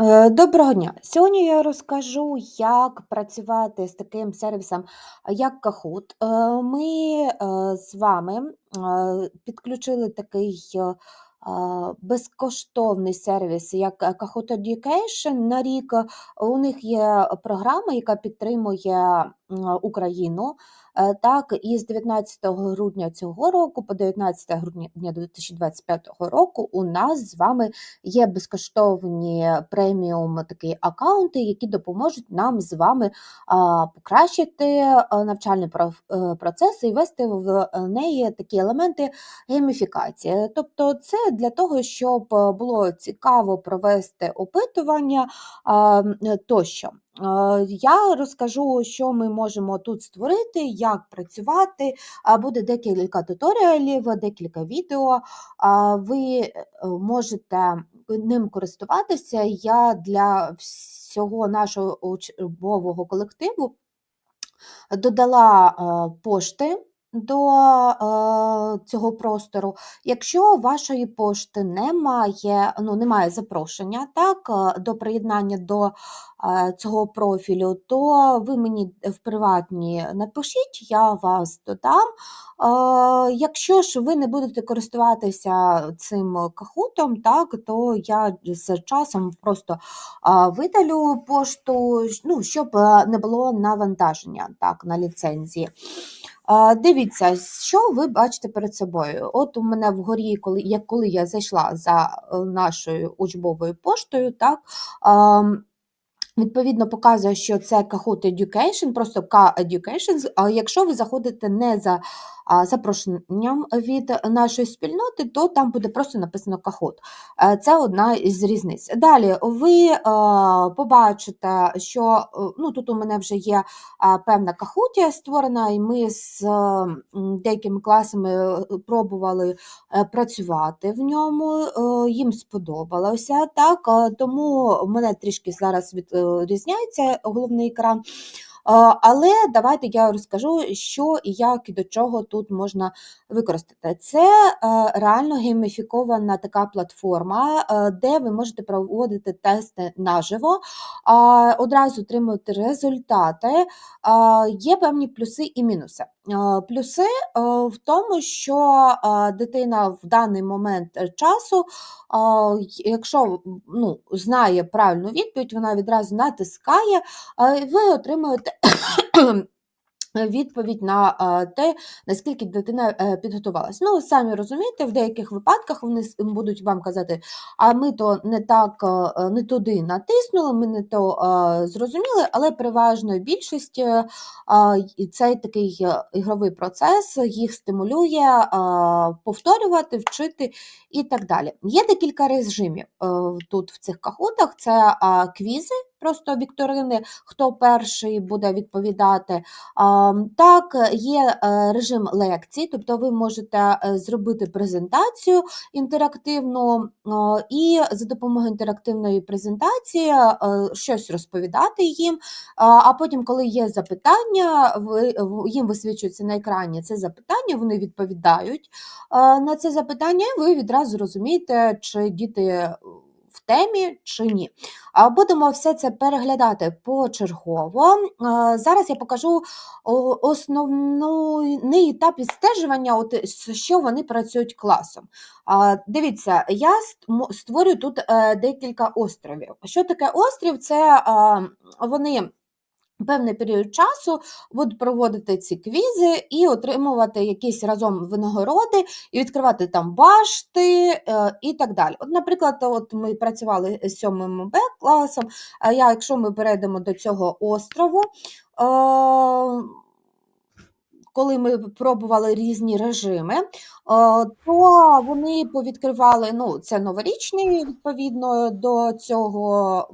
Е, Доброго дня! Сьогодні я розкажу, як працювати з таким сервісом, як Kahoot. Е, Ми е, з вами підключили такий безкоштовний сервіс, як Kahoot Education на рік. У них є програма, яка підтримує Україну. Е, Так, і з 19 грудня цього року по 19 грудня 2025 року у нас з вами є безкоштовні преміум такі аккаунти, які допоможуть нам з вами покращити а, навчальний е, процес і ввести в е, неї такі елементи гейміфікації. Тобто, це для того, щоб е, було цікаво провести опитування е, тощо. Е, Я розкажу, що ми можемо тут створити, як працювати. Буде декілька туторіалів, декілька відео. Ви е, можете ним користуватися. Я для всього нашого учбового колективу додала е, пошти до е, цього простору. Якщо вашої пошти немає, ну, немає запрошення так, е, до приєднання до е, цього профілю, то ви мені в приватні напишіть, я вас додам. Е, Якщо ж ви не будете користуватися цим кахутом, так, то я з часом просто а, видалю пошту, ну, щоб е, не було навантаження так, на ліцензії. Дивіться, що ви бачите перед собою. От у мене вгорі, коли як коли я зайшла за е, нашою учбовою поштою, так, Відповідно, показує, що це Kahoot Education, просто K-Education. А якщо ви заходите не за запрошенням від нашої спільноти, то там буде просто написано Kahoot. Е, Це одна із різниць. Далі ви е, побачите, що е, ну, тут у мене вже є певна Kahoot створена, і ми з деякими класами пробували працювати в ньому, їм сподобалося. Так, тому мене трішки зараз відрізняється головний екран. Але давайте я розкажу, що і як і до чого тут можна використати. Це е, реально гейміфікована така платформа, е, де ви можете проводити тести наживо, одразу отримувати результати. Є певні плюси і мінуси. Плюси е, в тому, що дитина в даний момент часу, якщо ну, знає правильну відповідь, вона відразу натискає, ви отримуєте відповідь на е, те, наскільки дитина е, підготувалась. Ну, самі розумієте, в деяких випадках вони будуть вам казати, а ми то не так е, не туди натиснули, ми не то зрозуміли, але переважною більшість цей такий ігровий процес їх стимулює повторювати, вчити і так далі. Є декілька режимів тут в цих кахутах: це квізи. Просто вікторини, хто перший буде відповідати, Так, є е, режим лекцій, тобто ви можете е, зробити презентацію інтерактивну і за допомогою інтерактивної презентації е, щось розповідати їм. А потім, коли є запитання, їм висвічується на екрані це запитання, вони відповідають на це запитання, і ви відразу розумієте, чи діти в темі чи ні. Будемо все це переглядати почергово. Зараз я покажу основний етап відстежування, от, що вони працюють класом. Дивіться, я ст- створюю тут е, декілька островів. Що таке острів? Це вони. Певний період часу будуть проводити ці квізи і отримувати якісь разом винагороди, і відкривати там башти е, і так далі. От, наприклад, от ми працювали з 7 Б класом. а Я, якщо ми перейдемо до цього острову, е, коли ми пробували різні режими, е, то вони повідкривали, ну, це новорічний, відповідно до цього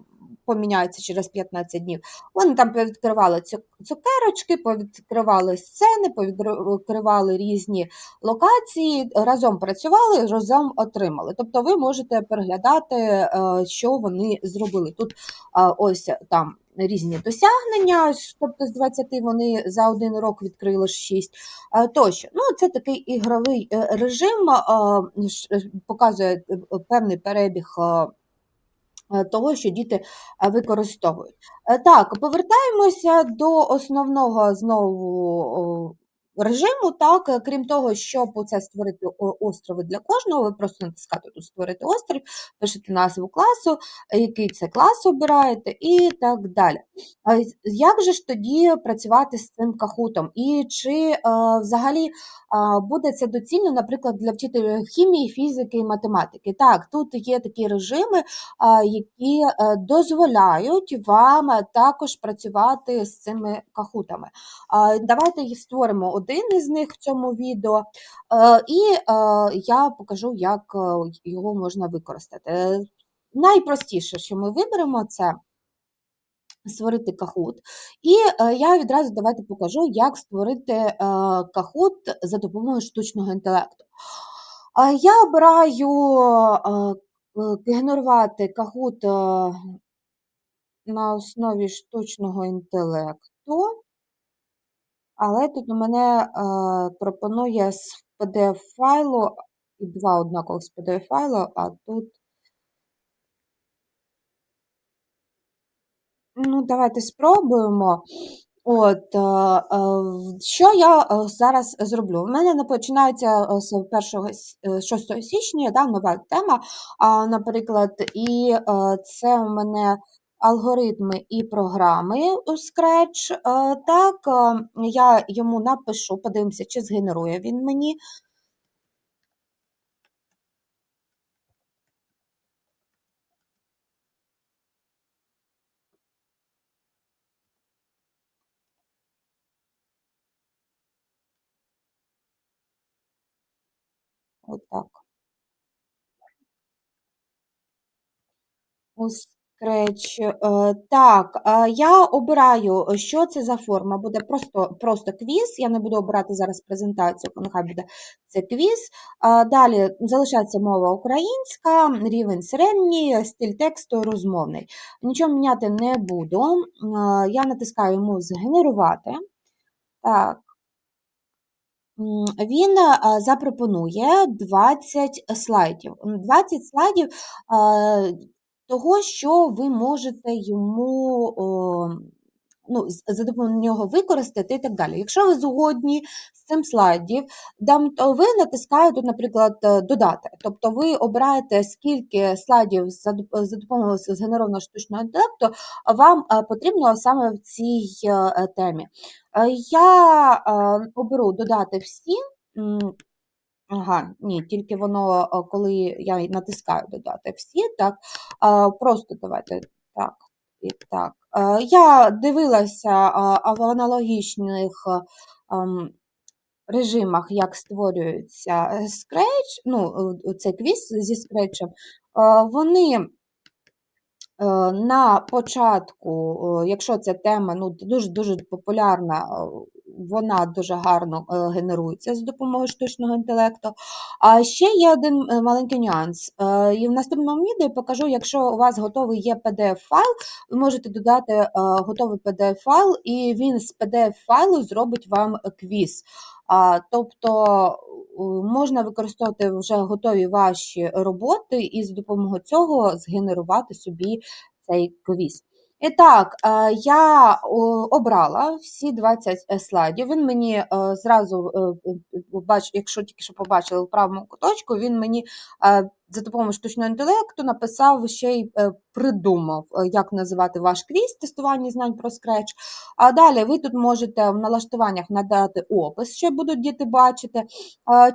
поміняється через 15 днів. Вони там повідкривали цукерочки, повідкривали сцени, повідкривали різні локації, разом працювали, разом отримали. Тобто ви можете переглядати, е, що вони зробили. Тут ось там різні досягнення, тобто з 20 вони за один урок відкрили 6 тощо. Ну, це такий ігровий е, режим, е, показує е, певний перебіг. Е, того, що діти е, використовують. Е, так, повертаємося до основного знову режиму. Так, крім того, щоб оце створити острови для кожного, ви просто натискаєте тут створити острів, пишете назву класу, який це клас обираєте і так далі. Як же ж тоді працювати з цим кахутом? І чи взагалі буде це доцільно, наприклад, для вчителів хімії, фізики і математики? Так, тут є такі режими, які е, дозволяють вам також працювати з цими кахутами. Давайте їх створимо один із них в цьому відео, е, і е, я покажу, як його можна використати. Найпростіше, що ми виберемо, це створити кахут. І я відразу давайте покажу, як створити кахут за допомогою штучного інтелекту. Я обираю Е, генерувати кахут е, на основі штучного інтелекту, але тут у мене е, пропонує з PDF-файлу і два однакових з PDF-файлу, а тут. Ну, давайте спробуємо. От, е, е, Що я зараз зроблю? У мене починається з 1 6 січня да, нова тема, наприклад, і це у мене алгоритми і програми у Scratch. Так, я йому напишу, подивимося, чи згенерує він мені. Отак. У Scratch. Е, так, я обираю, що це за форма. Буде просто просто квіз. Я не буду обирати зараз презентацію, нехай буде це квіз. Далі залишається мова українська, рівень середній, стиль тексту розмовний. Нічого міняти не буду. Я натискаю йому згенерувати. Так, він запропонує 20 слайдів. 20 слайдів того, що ви можете йому ну, за допомогою нього використати і так далі. Якщо ви згодні з цим слайдів, то ви натискаєте, наприклад, е, додати. Тобто ви обираєте, скільки слайдів за допомогою згенерованого штучного інтелекту вам е, потрібно саме в цій е, темі. Я оберу додати всі. Ага, ні, тільки воно, коли я натискаю додати всі, так, просто давайте так і так. Я дивилася в аналогічних ем, режимах, як створюється Scratch, ну, цей квіз зі Scratch, вони Е, на початку, якщо ця тема ну, дуже-дуже популярна, вона дуже гарно е, генерується з допомогою штучного інтелекту. А ще є один е, маленький нюанс. І в наступному відео я покажу, якщо у вас готовий є PDF-файл, ви можете додати готовий PDF-файл, і він з PDF-файлу зробить вам квіз. Тобто можна використовувати вже готові ваші роботи і за допомогою цього згенерувати собі цей квіз. І так, е, я обрала всі 20 е, слайдів. Він мені е, зразу, якщо тільки що побачили в правому куточку, він мені за допомогою штучного інтелекту написав ще й придумав, як називати ваш квіз, тестування знань про Scratch. А далі ви тут можете в налаштуваннях надати опис, що будуть діти бачити,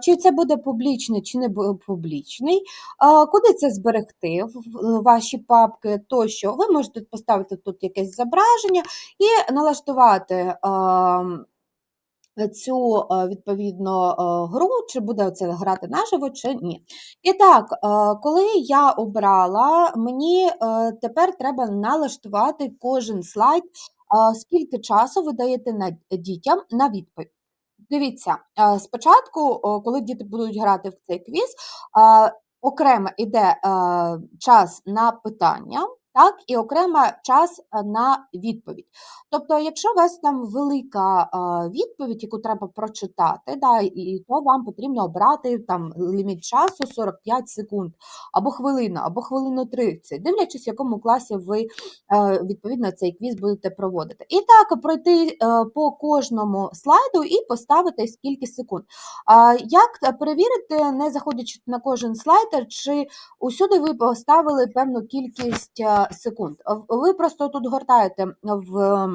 чи це буде публічний, чи не публічний, куди це зберегти ваші папки, тощо. Ви можете поставити тут якесь зображення і налаштувати цю відповідно гру, чи буде це грати наживо, чи ні. І так, коли я обрала, мені тепер треба налаштувати кожен слайд, скільки часу ви даєте дітям на відповідь. Дивіться, спочатку, коли діти будуть грати в цей квіз, окремо йде час на питання. Так, і окремо час е, на відповідь. Тобто, якщо у вас там велика а, відповідь, яку треба прочитати, да, і то вам потрібно обрати там ліміт часу 45 секунд, або хвилина, або хвилину 30, дивлячись, в якому класі ви е, відповідно цей квіз будете проводити. І так пройти е, по кожному слайду і поставити скільки секунд. Як перевірити, не заходячи на кожен слайд, чи усюди ви поставили певну кількість е, секунд? Ви просто тут гортаєте в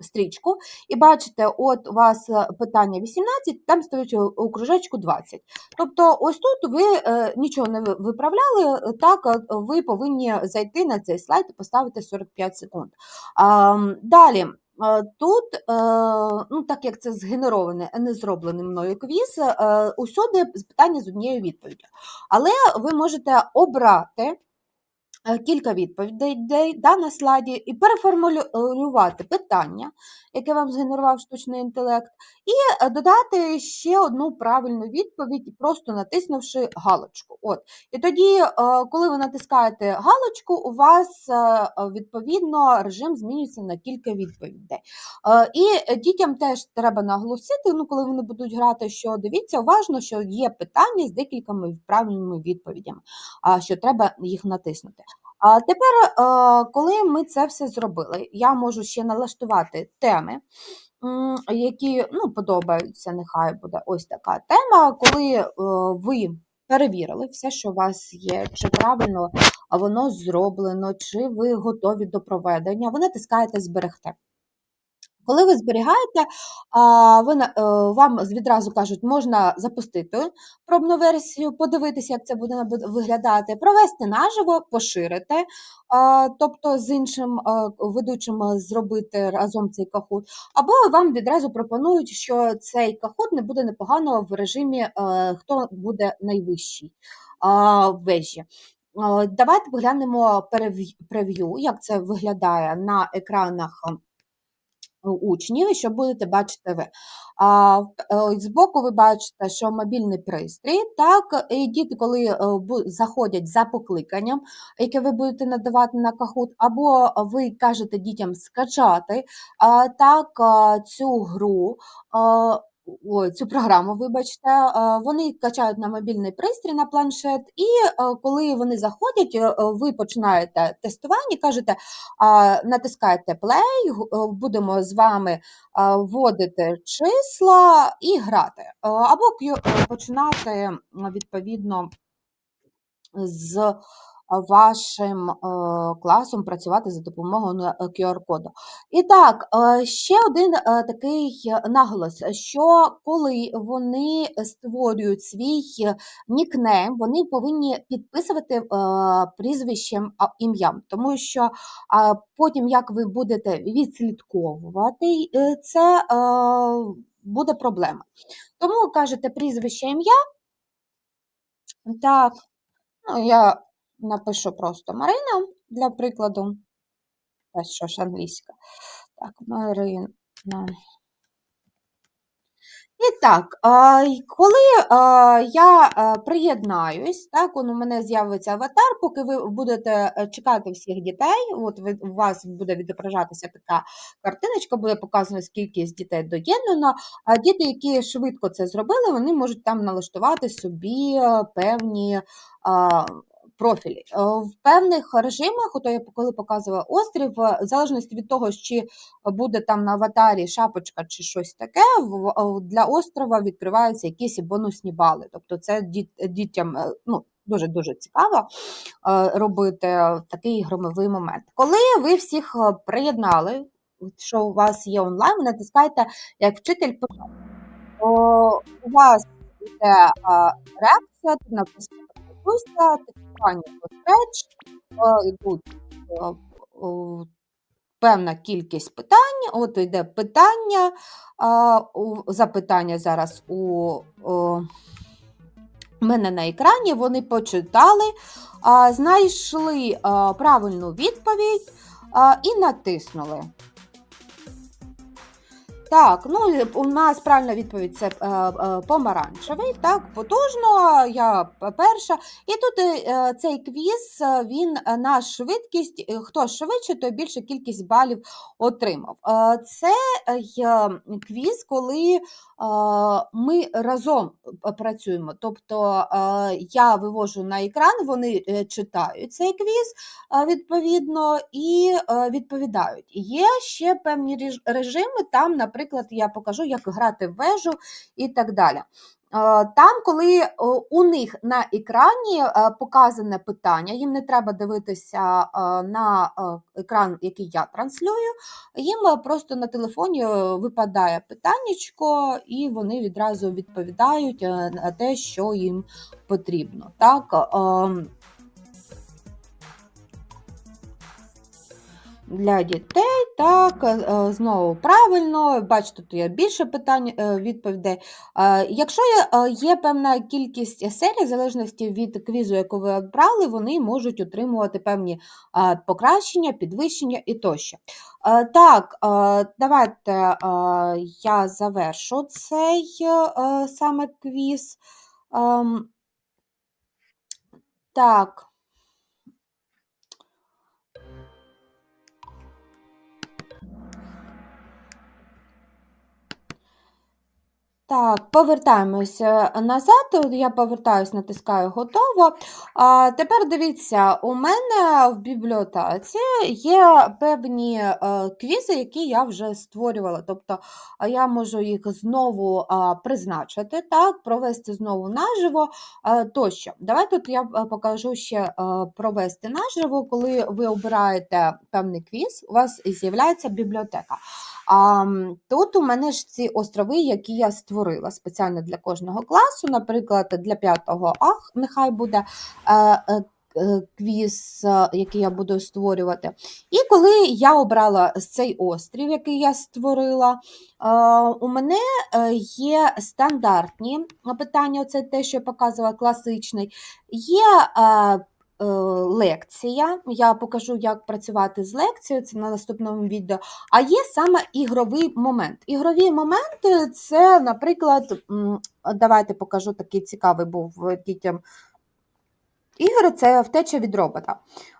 стрічку і бачите, от у вас е, питання 18, там стоїть у кружечку 20. Тобто, ось тут ви е, нічого не виправляли, так е, ви повинні зайти на цей слайд і поставити 45 секунд. Далі. Тут, ну так як це згенероване, а не зроблений мною квіз, усюди питання з однією відповіддю. Але ви можете обрати кілька відповідей да, на слайді і переформулювати питання, яке вам згенерував штучний інтелект, і е, додати ще одну правильну відповідь, просто натиснувши галочку. От. І тоді, е, коли ви натискаєте галочку, у вас е, е, відповідно режим змінюється на кілька відповідей. Е, І дітям теж треба наголосити, ну, коли вони будуть грати, що дивіться уважно, що є питання з декількома правильними відповідями, що треба їх натиснути. А тепер, е, коли ми це все зробили, я можу ще налаштувати теми, які ну, подобаються. Нехай буде ось така тема, коли е, ви перевірили все, що у вас є, чи правильно воно зроблено, чи ви готові до проведення, ви натискаєте зберегти. Коли ви зберігаєте, ви, е, вам відразу кажуть, можна запустити пробну версію, подивитися, як це буде виглядати, провести наживо, поширити, тобто з іншим ведучим зробити разом цей кахут, або вам відразу пропонують, що цей кахут не буде непогано в режимі, е, хто буде найвищий в вежі. Е, Давайте поглянемо прев'ю, як це виглядає на екранах учнів, що будете бачити ви. А, е, збоку ви бачите, що мобільний пристрій, так, і діти, коли е, заходять за покликанням, яке ви будете надавати на кахут, або ви кажете дітям скачати так, цю гру, цю програму, вибачте, вони качають на мобільний пристрій, на планшет, і е, коли вони заходять, е, ви починаєте тестування, кажете, натискаєте play, е, будемо з вами вводити числа і грати. Е, Або е, починати відповідно з е, вашим е, класом працювати за допомогою QR-коду. І так, е, ще один е, такий наголос, що коли вони створюють свій нікнейм, вони повинні підписувати прізвищем ім'ям, тому що потім, як ви будете відслідковувати це, буде проблема. Тому кажете прізвище ім'я. Так, ну я напишу просто Марина для прикладу. Та що ж англійська. Так, Марина. І так, коли я приєднаюсь, так, у мене з'явиться аватар, поки ви будете е, чекати всіх дітей, от у вас буде відображатися така картиночка, буде показано, скільки з дітей доєднано. А діти, які швидко це зробили, вони можуть там налаштувати собі е, певні профілі. Е, В певних режимах, ото я коли показувала острів, е, в залежності від того, чи буде там на аватарі шапочка чи щось таке, в- для острова відкриваються якісь бонусні бали. Тобто це діт- дітям е, ну, дуже-дуже цікаво е, робити такий громовий момент. Коли ви всіх е, приєднали, що у вас є онлайн, ви натискаєте як вчитель у вас йде е, реакція, тут написано тестування по е, йдуть е, певна кількість питань. От йде питання, запитання зараз у мене на екрані. Вони почитали, знайшли правильну відповідь і натиснули. Так, ну у нас правильна відповідь це е, е, помаранчевий. Так, потужно, я перша. І тут е, цей квіз е, він е, на швидкість. е, Хто швидше, той більше кількість балів отримав. Е, Це е, квіз, коли е, ми разом працюємо. Тобто е, я вивожу на екран, вони читають цей квіз відповідно і е, відповідають. Є ще певні режими, там, наприклад, я покажу, як грати в вежу і так далі. Е, Там, коли е, у них на екрані е, показане питання, їм не треба дивитися на екран, який я транслюю, їм просто на телефоні випадає питаннячко, і вони відразу відповідають на те, що їм потрібно. Так? Для дітей, так, е, е, знову правильно, бачите, тут є більше питань, е, відповідей. Якщо є, певна кількість серій, в залежності від квізу, яку ви обрали, вони можуть отримувати певні покращення, підвищення і тощо. Так, давайте я завершу цей саме квіз. Ем, Так. Так, повертаємося назад. Я повертаюсь, натискаю готово. А, тепер дивіться, у мене в бібліотеці є певні е, квізи, які я вже створювала. Тобто я можу їх знову призначити, так, провести знову наживо а, тощо. Давайте тут я е, покажу ще е, провести наживо, коли ви обираєте певний квіз, у вас з'являється бібліотека. А, тут у мене ж ці острови, які я створила спеціально для кожного класу, наприклад, для 5 А нехай буде е, е, е, квіз, який я буду створювати. І коли я обрала цей острів, який я створила, у мене є стандартні питання, це те, що я показувала, класичний, є лекція. Я покажу, як працювати з лекцією, це на наступному відео. А є саме ігровий момент. Ігрові моменти це, наприклад, давайте покажу такий цікавий був дітям. Ігри це втеча від робота.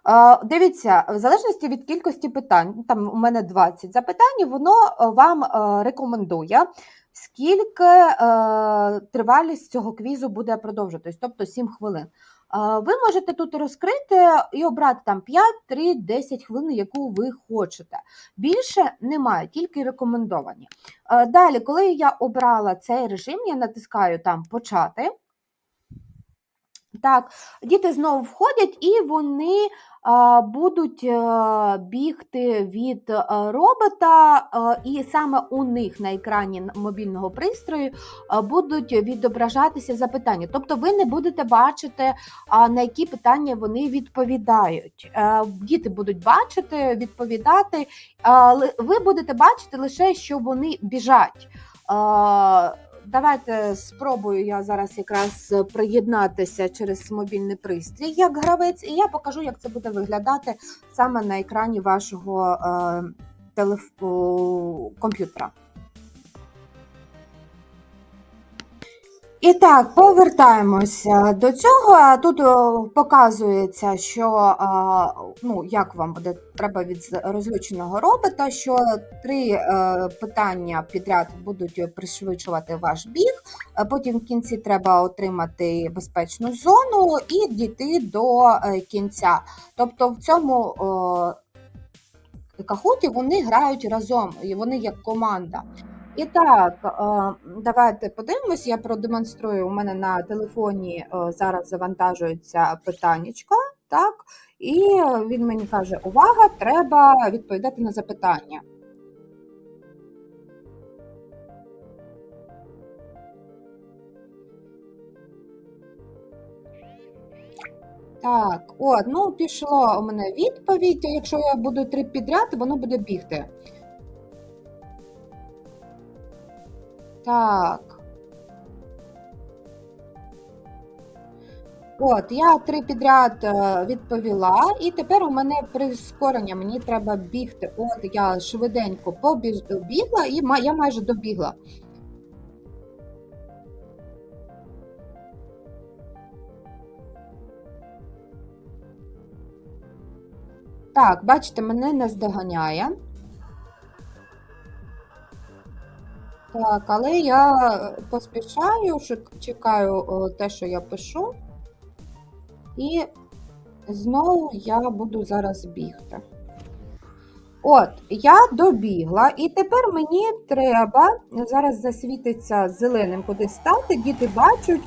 Е, Дивіться, в залежності від кількості питань, там у мене 20 запитань, воно е, вам е, рекомендує, скільки е, тривалість цього квізу буде продовжуватись, тобто 7 хвилин. Ви можете тут розкрити і обрати там 5, 3, 10 хвилин, яку ви хочете. Більше немає, тільки рекомендовані. Е, Далі, коли я обрала цей режим, я натискаю там почати. Так, діти знову входять і вони будуть а, бігти від а, робота, а, і саме у них на екрані мобільного пристрою будуть відображатися запитання. Тобто ви не будете бачити, на які питання вони відповідають. Е, Діти будуть бачити, відповідати, ви будете бачити лише, що вони біжать. Давайте спробую я зараз якраз приєднатися через мобільний пристрій як гравець, і я покажу, як це буде виглядати саме на екрані вашого е, телеф... комп'ютера. І так, повертаємося до цього. Тут показується, що ну, як вам буде треба від розлюченого робота, що три е, питання підряд будуть пришвидшувати ваш біг. Потім в кінці треба отримати безпечну зону і дійти до е, кінця. Тобто в цьому кахуті вони грають разом, і вони як команда. І так, давайте подивимось, я продемонструю. У мене на телефоні е, зараз завантажується питаннячко, так, і він мені каже: увага, треба відповідати на запитання. Так, от, ну пішло у мене відповідь. Якщо я буду три підряд, воно буде бігти. Так. От, я три підряд е, відповіла, і тепер у мене прискорення, мені треба бігти. От я швиденько побігла і я майже добігла. Так, бачите, мене не здоганяє. Так, але я е, поспішаю, чекаю те, що я пишу, і знову я буду зараз бігти. От, я добігла, і тепер мені треба зараз засвітиться зеленим куди стати. Діти бачать,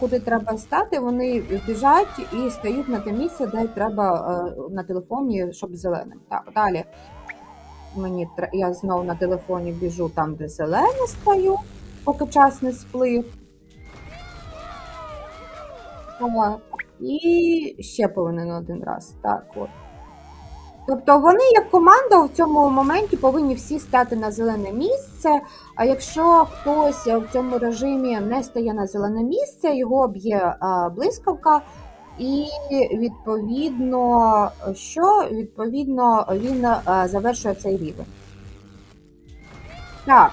куди треба стати. Вони біжать і стають на те місце, де треба е, на телефоні, щоб зеленим. Так, далі мені я знову на телефоні біжу там, де зелене стою, поки час не сплив. Так, і ще повинен один раз. Так, от. Тобто вони як команда в цьому моменті повинні всі стати на зелене місце. А якщо хтось в цьому режимі не стає на зелене місце, його б'є блискавка, і відповідно, що відповідно він завершує цей рівень. Так.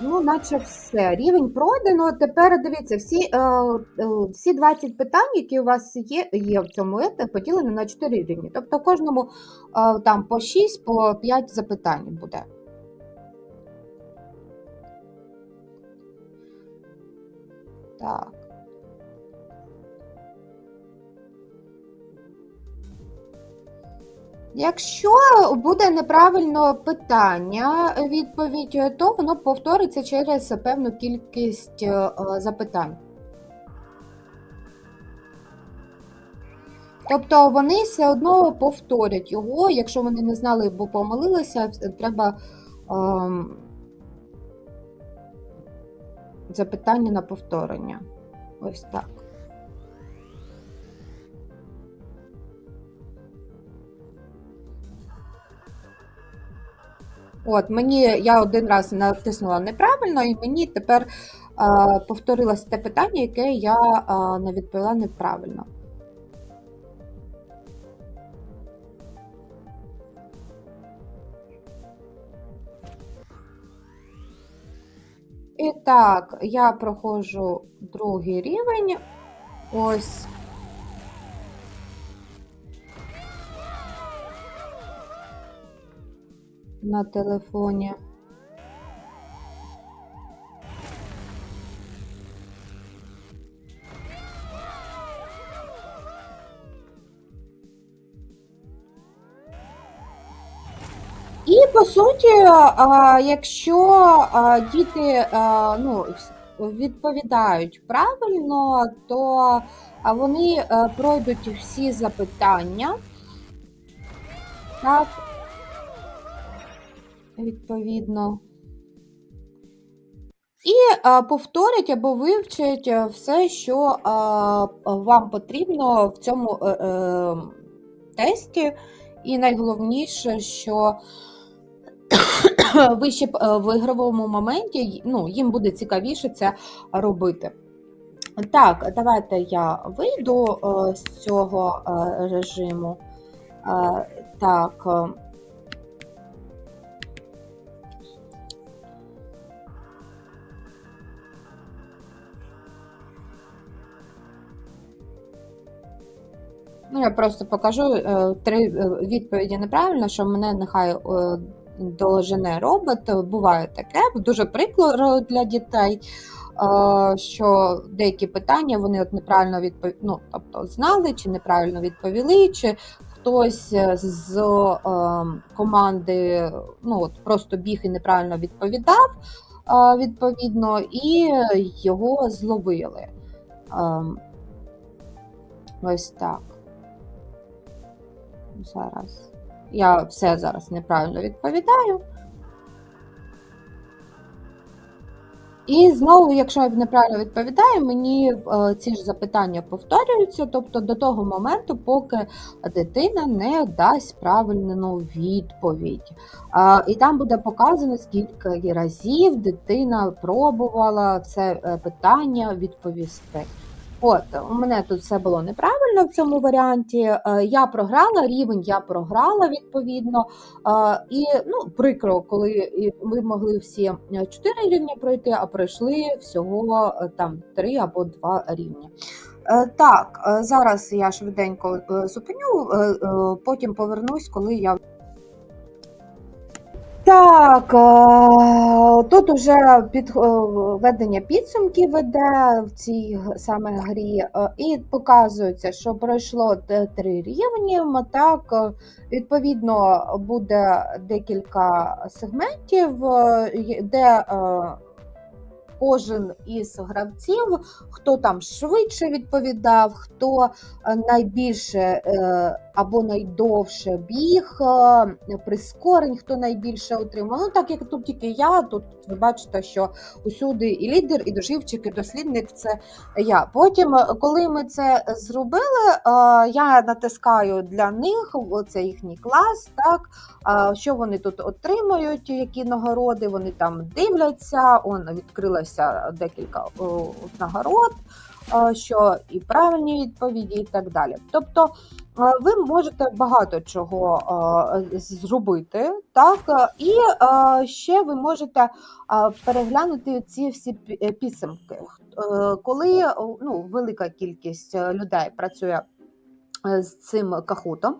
Ну, наче все. Рівень пройдено. Тепер дивіться, всі, е, е, всі 20 питань, які у вас є, є в цьому ете, поділені на 4 рівні. Тобто кожному е, там по 6, по 5 запитань буде. Так. Якщо буде неправильно питання, відповідь, то воно повториться через певну кількість е, запитань. Тобто вони все одно повторять його, якщо вони не знали або помилилися, треба ем, запитання на повторення. Ось так. От, мені я один раз натиснула неправильно, і мені тепер е, повторилось те питання, яке я е, не відповіла неправильно. І так, я проходжу другий рівень. Ось. На телефоні. І по суті, якщо діти ну, відповідають правильно, то вони пройдуть всі запитання. Так, відповідно. І а, повторять або вивчать е, все, що а, вам потрібно в цьому е, е, тесті. І найголовніше, що ви ще в ігровому моменті ну, їм буде цікавіше це робити. Так, давайте я вийду е, з цього е, режиму. Е, так. Ну, я просто покажу е, три е, відповіді неправильно, що мене нехай е, дожене робот. Буває таке, дуже прикро для дітей, що деякі питання вони от неправильно відповіли, ну, тобто знали, чи неправильно відповіли, чи хтось з команди ну, от просто біг і неправильно відповідав, відповідно, і його зловили. Е, ось так. Зараз. Я все зараз неправильно відповідаю. І знову, якщо я неправильно відповідаю, мені е, ці ж запитання повторюються, тобто до того моменту, поки дитина не дасть правильну відповідь. І там буде показано, скільки разів дитина пробувала це е, питання відповісти. От, у мене тут все було неправильно в цьому варіанті. Е, Я програла, рівень я програла відповідно. Е, І ну, прикро, коли ви могли всі 4 рівня пройти, а пройшли всього е, там 3 або 2 рівні. Так, зараз я швиденько зупиню, потім повернусь, коли я. Так, е, тут уже підведення підсумків веде в цій саме грі, е, і показується, що пройшло три рівні. Так, е, відповідно, буде декілька сегментів, е, де е, кожен із гравців, хто там швидше відповідав, хто е, найбільше е, або найдовше біг, е, прискорень, хто найбільше отримав. Ну, так як тут тільки я, тут ви бачите, що усюди і лідер, і доживчик, і дослідник це я. Потім, коли ми це зробили, я натискаю для них, це їхній клас, так, що вони тут отримують, які нагороди, вони там дивляться, он відкрилося декілька нагород, що і правильні відповіді, і так далі. Тобто ви можете багато чого зробити, так, і ще ви можете переглянути ці всі пі- е, підсумки. Е, Коли ну, велика кількість е, людей працює е, з цим кахутом,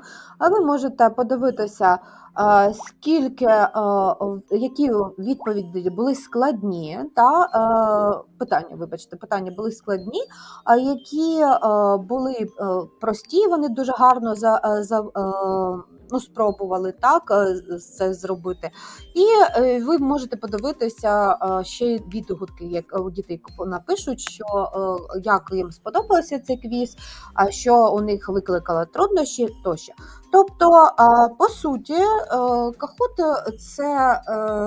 ви можете подивитися, е, скільки які відповіді були складні, та питання, вибачте, питання були складні, а які е, були е, прості, вони дуже гарно за, е, за ну, спробували так це зробити. І ви можете подивитися ще відгуки, як у дітей напишуть, що як їм сподобався цей квіз, а що у них викликало труднощі тощо. Тобто, по суті, кахут це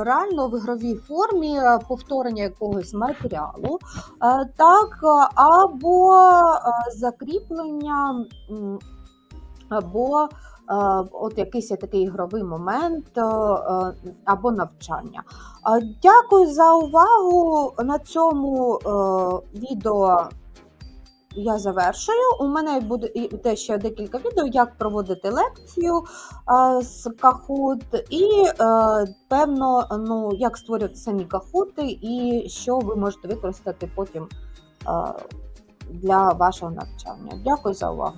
реально в ігровій формі повторення якогось матеріалу, е, так, або е, закріплення, або е, от якийсь такий ігровий момент або навчання. Дякую за увагу. На цьому відео я завершую. У мене буде буде ще декілька відео, як проводити лекцію а, з кахут, і а, певно, ну як створювати самі кахути, і що ви можете використати потім а, для вашого навчання. Дякую за увагу.